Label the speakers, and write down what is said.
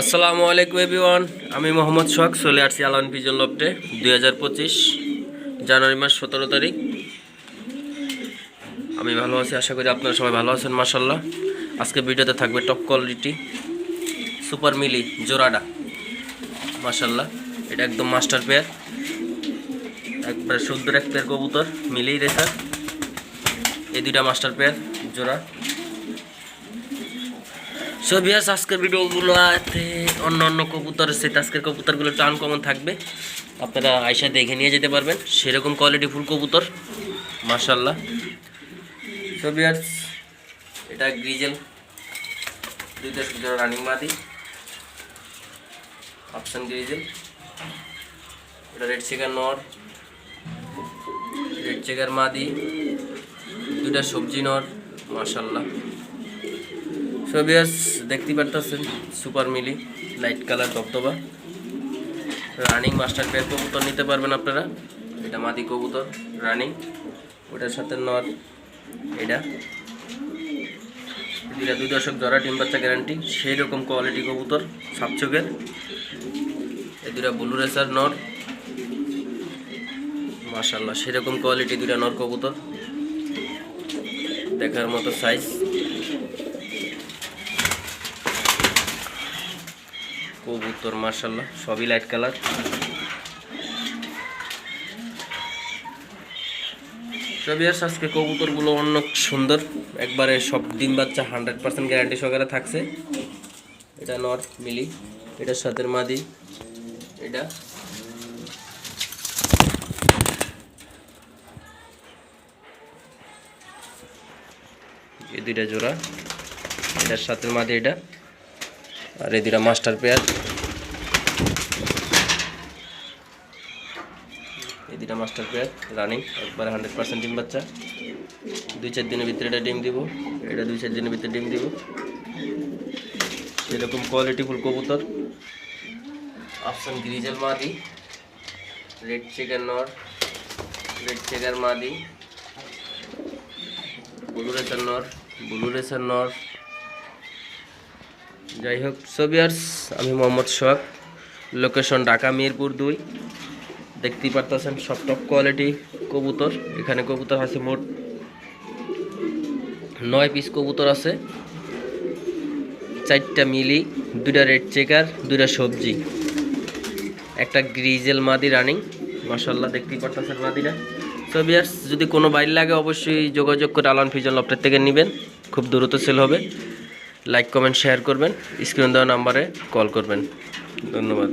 Speaker 1: আসসালামু আলাইকুম এভরিওয়ান, আমি মোহাম্মদ শখ চলে আসছি আলান পিজন লফটে, দুই জানুয়ারি মাস সতেরো তারিখ। আমি ভালো আছি, আশা করি আপনারা সবাই ভালো আছেন মাসাল্লাহ আজকে ভিডিওতে থাকবে টপ কোয়ালিটি সুপার মিলি জোরাডা মাসাল্লাহ এটা একদম মাস্টার পেয়ার একবার সুন্দর এক পেয়ার কবুতর মিলেই রেসার এই দুইটা মাস্টার পেয়ার জোড়া। সো বিয়াস আজকের ভিডিওগুলোতে অন্য অন্য কবুতর সাথে আজকের কবুতরগুলো একটু আনকমন থাকবে। আপনারা আয়সা দেখে নিয়ে যেতে পারবেন। সেরকম কোয়ালিটি ফুল কবুতর মার্শাল্লাহ সো বিয়াস এটা গ্রিজেল দুইটা সুন্দর রানিং মাদি। অপশন গ্রিজেল এটা রেড চিকেন নর রেড চিকেন মাদি। দুইটা সবজি নর মার্শাল্লাহ সোভিয়াস দেখতে পারতেছেন সুপার মিলি লাইট কালার দবদবা রানিং মাস্টার পেয়ার কবুতর নিতে পারবেন আপনারা। এটা মাদি কবুতর রানিং ওটার সাথে নর, এটা। দুইটা দুই দশক জরা ডিম বাচ্চা গ্যারান্টি সেই রকম কোয়ালিটি কবুতর সাপচকের এই দুটা ব্লু রেসার নর। মাশাল্লাহ সেরকম কোয়ালিটি দুটা নর কবুতর। দেখার মতো সাইজ কবুতর মার্শাল্লাহ সবই লাইট কালার রবিয়ার আজকে কবুতরগুলো অন্য সুন্দর। একবারে সব ডিম বাচ্চা হান্ড্রেড পার্সেন্ট গ্যারান্টি সহকারে থাকছে। এটা নর মিলি এটার সাথে মাদি, এটা। এই দুইটা জোড়া, এটার সাথে মাদি, এটা। আর এই দুটা মাস্টার পেয়ার। এই দুটা মাস্টার পেয়ার রানিং একবারে হান্ড্রেড পার্সেন্ট ডিম বাচ্চা। দুই চার দিনের ভিতরে এটা ডিম দিব, এটা দুই চার দিনের ভিতরে ডিম দিব। সেরকম কোয়ালিটি ফুল কবুতর। অপশন গ্রিজেল মাদি রেড চিকেন নর রেড চিকেন মাদি ব্লু রেসার নর ব্লু রেসার নর যাই হোক সোভিয়ার্স আমি মোহাম্মদ সোহাগ লোকেশন ঢাকা মিরপুর দুই। দেখতেই পারতেছেন, সব টপ কোয়ালিটি কবুতর। এখানে কবুতর আছে মোট নয় পিস কবুতর আছে। চারটা মিলি, দুইটা রেড চেকার দুইটা সবজি। একটা গ্রিজেল মাদি রানিং মাসাল্লাহ দেখতেই পারতেছেন মাদিরা সোভিয়ার্স যদি কোনো বাইর লাগে, অবশ্যই যোগাযোগ করে আলান ফিজন লফটের থেকে নেবেন। খুব দ্রুত সেল হবে। লাইক কমেন্ট শেয়ার করবেন। স্ক্রিন দেওয়া নাম্বারে কল করবেন। ধন্যবাদ।